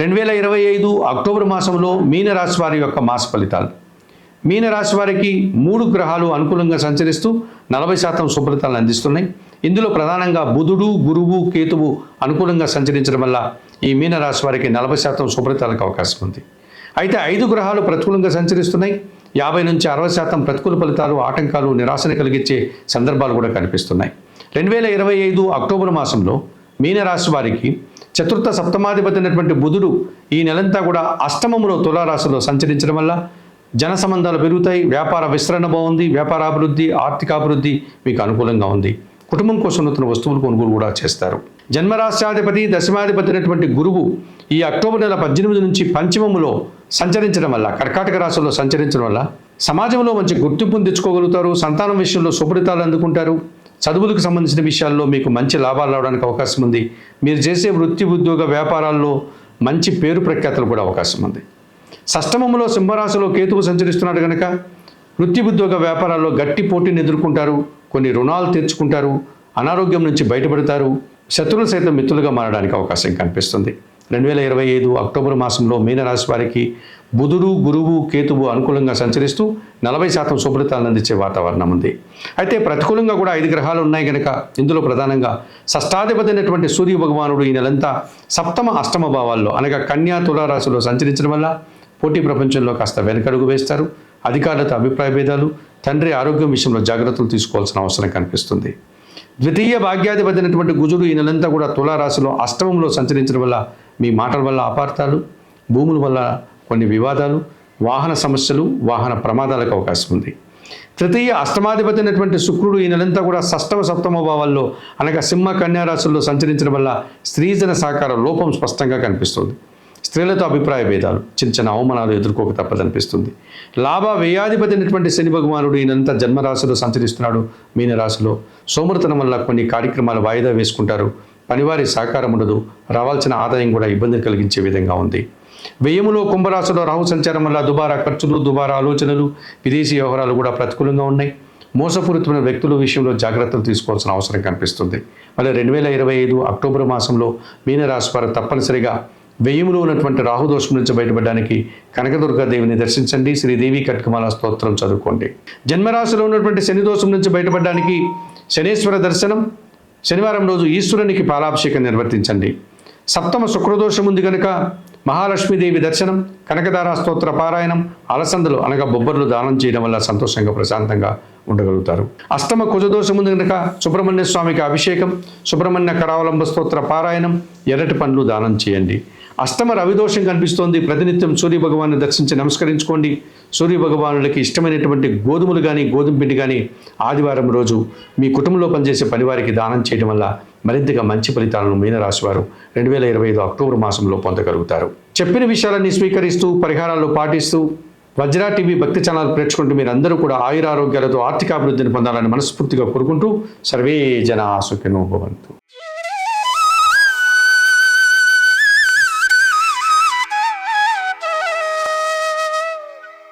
రెండు వేల ఇరవై ఐదు అక్టోబర్ మాసంలో మీనరాశి వారి యొక్క మాస ఫలితాలు. మీనరాశి వారికి మూడు గ్రహాలు అనుకూలంగా సంచరిస్తూ నలభై శాతం సుఫలితాలను అందిస్తున్నాయి. ఇందులో ప్రధానంగా బుధుడు గురువు కేతువు అనుకూలంగా సంచరించడం వల్ల ఈ మీనరాశి వారికి నలభై శాతం సుఫలితాలకు అవకాశం ఉంది. అయితే ఐదు గ్రహాలు ప్రతికూలంగా సంచరిస్తున్నాయి. యాభై నుంచి అరవై శాతం ప్రతికూల ఫలితాలు ఆటంకాలు నిరాశను కలిగించే సందర్భాలు కూడా కనిపిస్తున్నాయి. రెండు వేల ఇరవై ఐదు అక్టోబర్ మాసంలో మీనరాశి వారికి చతుర్థ సప్తమాధిపతి అయినటువంటి బుధుడు ఈ నెలంతా కూడా అష్టమంలో తులారాశిలో సంచరించడం వల్ల జన సంబంధాలు పెరుగుతాయి వ్యాపార విస్తరణ బాగుంది వ్యాపారాభివృద్ధి ఆర్థికాభివృద్ధి మీకు అనుకూలంగా ఉంది. కుటుంబం కోసం నూతన వస్తువులు కొనుగోలు కూడా చేస్తారు. జన్మరాష్ట్రాధిపతి దశమాధిపతి అయినటువంటి గురువు ఈ అక్టోబర్ నెల పద్దెనిమిది నుంచి పంచమములో సంచరించడం వల్ల కర్కాటక రాశుల్లో సంచరించడం వల్ల సమాజంలో మంచి గుర్తింపును తెచ్చుకోగలుగుతారు సంతానం విషయంలో సుఫలితాలు అందుకుంటారు. చదువులకు సంబంధించిన విషయాల్లో మీకు మంచి లాభాలు రావడానికి అవకాశం ఉంది. మీరు చేసే వృత్తి ఉద్యోగ వ్యాపారాల్లో మంచి పేరు ప్రఖ్యాతలు కూడా అవకాశం ఉంది. సష్టమంలో సింహరాశిలో కేతువు సంచరిస్తున్నాడు కనుక వృత్తి ఉద్యోగ వ్యాపారాల్లో గట్టి పోటీని ఎదుర్కొంటారు కొన్ని రుణాలు తీర్చుకుంటారు అనారోగ్యం నుంచి బయటపడతారు శత్రువులు సైతం మిత్రులుగా మారడానికి అవకాశం కనిపిస్తుంది. రెండు వేల ఇరవై ఐదు అక్టోబర్ మాసంలో మీనరాశి వారికి బుధుడు గురువు కేతువు అనుకూలంగా సంచరిస్తూ నలభై శాతం శుభ్రతాలను అందించే వాతావరణం ఉంది. అయితే ప్రతికూలంగా కూడా ఐదు గ్రహాలు ఉన్నాయి కనుక ఇందులో ప్రధానంగా షష్టాధిపతి అయినటువంటి సూర్య భగవానుడు ఈ నెలంతా సప్తమ అష్టమ భావాల్లో అనగా కన్యా తులారాశిలో సంచరించడం వల్ల పోటీ ప్రపంచంలో కాస్త వెనకడుగు వేస్తారు. అధికారులతో అభిప్రాయ భేదాలు తండ్రి ఆరోగ్యం విషయంలో జాగ్రత్తలు తీసుకోవాల్సిన అవసరం కనిపిస్తుంది. ద్వితీయ భాగ్యాధిపతి అయినటువంటి గుజుడు ఈ నెలంతా కూడా తులారాశిలో అష్టమంలో సంచరించడం వల్ల మీ మాటల వల్ల అపార్థాలు భూముల వల్ల కొన్ని వివాదాలు వాహన సమస్యలు వాహన ప్రమాదాలకు అవకాశం ఉంది. తృతీయ అష్టమాధిపతి అయినటువంటి శుక్రుడు ఈ నెలంతా కూడా షష్టమ సప్తమ భావాల్లో అనగా సింహ కన్యా రాశుల్లో సంచరించడం వల్ల స్త్రీజన సహకార లోపం స్పష్టంగా కనిపిస్తుంది. స్త్రీలతో అభిప్రాయ భేదాలు చిన్న చిన్న అవమానాలు ఎదుర్కోక తప్పదనిపిస్తుంది. లాభ వ్యయాధిపతి అయినటువంటి శని భగవానుడు ఈయనంతా జన్మరాశిలో సంచరిస్తున్నాడు. మీనరాశిలో సోమరతనం వల్ల కొన్ని కార్యక్రమాలు వాయిదా వేసుకుంటారు. పనివారి సహకారం ఉండదు. రావాల్సిన ఆదాయం కూడా ఇబ్బంది కలిగించే విధంగా ఉంది. వ్యయములో కుంభరాశిలో రాహు సంచారం వల్ల దుబారా ఖర్చులు దుబారా ఆలోచనలు విదేశీ వ్యవహారాలు కూడా ప్రతికూలంగా ఉన్నాయి. మోసపూరితమైన వ్యక్తుల విషయంలో జాగ్రత్తలు తీసుకోవాల్సిన అవసరం కనిపిస్తుంది. మళ్ళీ రెండు వేల ఇరవై ఐదు అక్టోబర్ మాసంలో మీనరాశి వారు తప్పనిసరిగా వ్యయములో ఉన్నటువంటి రాహుదోషం నుంచి బయటపడడానికి కనకదుర్గాదేవిని దర్శించండి. శ్రీదేవి కట్కమాల స్తోత్రం చదువుకోండి. జన్మరాశిలో ఉన్నటువంటి శని దోషం నుంచి బయటపడడానికి శనేశ్వర దర్శనం శనివారం రోజు ఈశ్వరునికి పాలాభిషేకం నిర్వర్తించండి. సప్తమ శుక్రదోషం ఉంది కనుక మహాలక్ష్మీదేవి దర్శనం కనకదార స్తోత్ర పారాయణం అలసందలు అనగా బొబ్బర్లు దానం చేయడం వల్ల సంతోషంగా ప్రశాంతంగా ఉండగలుగుతారు. అష్టమ కుజదోషం ఉంది కనుక సుబ్రహ్మణ్య స్వామికి అభిషేకం సుబ్రహ్మణ్య కరావలంబ స్తోత్ర పారాయణం ఎర్రటి పండ్లు దానం చేయండి. అష్టమ రవిదోషం కనిపిస్తోంది. ప్రతినిత్యం సూర్య భగవాన్ని దర్శించి నమస్కరించుకోండి. సూర్య భగవానులకి ఇష్టమైనటువంటి గోధుమలు కానీ గోధుమ పిండి కానీ ఆదివారం రోజు మీ కుటుంబంలో పనిచేసే పనివారికి దానం చేయడం వల్ల మరింతగా మంచి ఫలితాలను మీనరాశివారు రెండు వేల ఇరవై ఐదు అక్టోబర్ మాసంలో పొందగలుగుతారు. చెప్పిన విషయాలన్నీ స్వీకరిస్తూ పరిహారాలు పాటిస్తూ వజ్రా టీవీ భక్తి ఛానల్ ప్రేక్షకుంటూ మీరందరూ కూడా ఆయురారోగ్యాలతో ఆర్థికాభివృద్ధిని పొందాలని మనస్ఫూర్తిగా కోరుకుంటూ సర్వే జన సుఖినో భవంతు.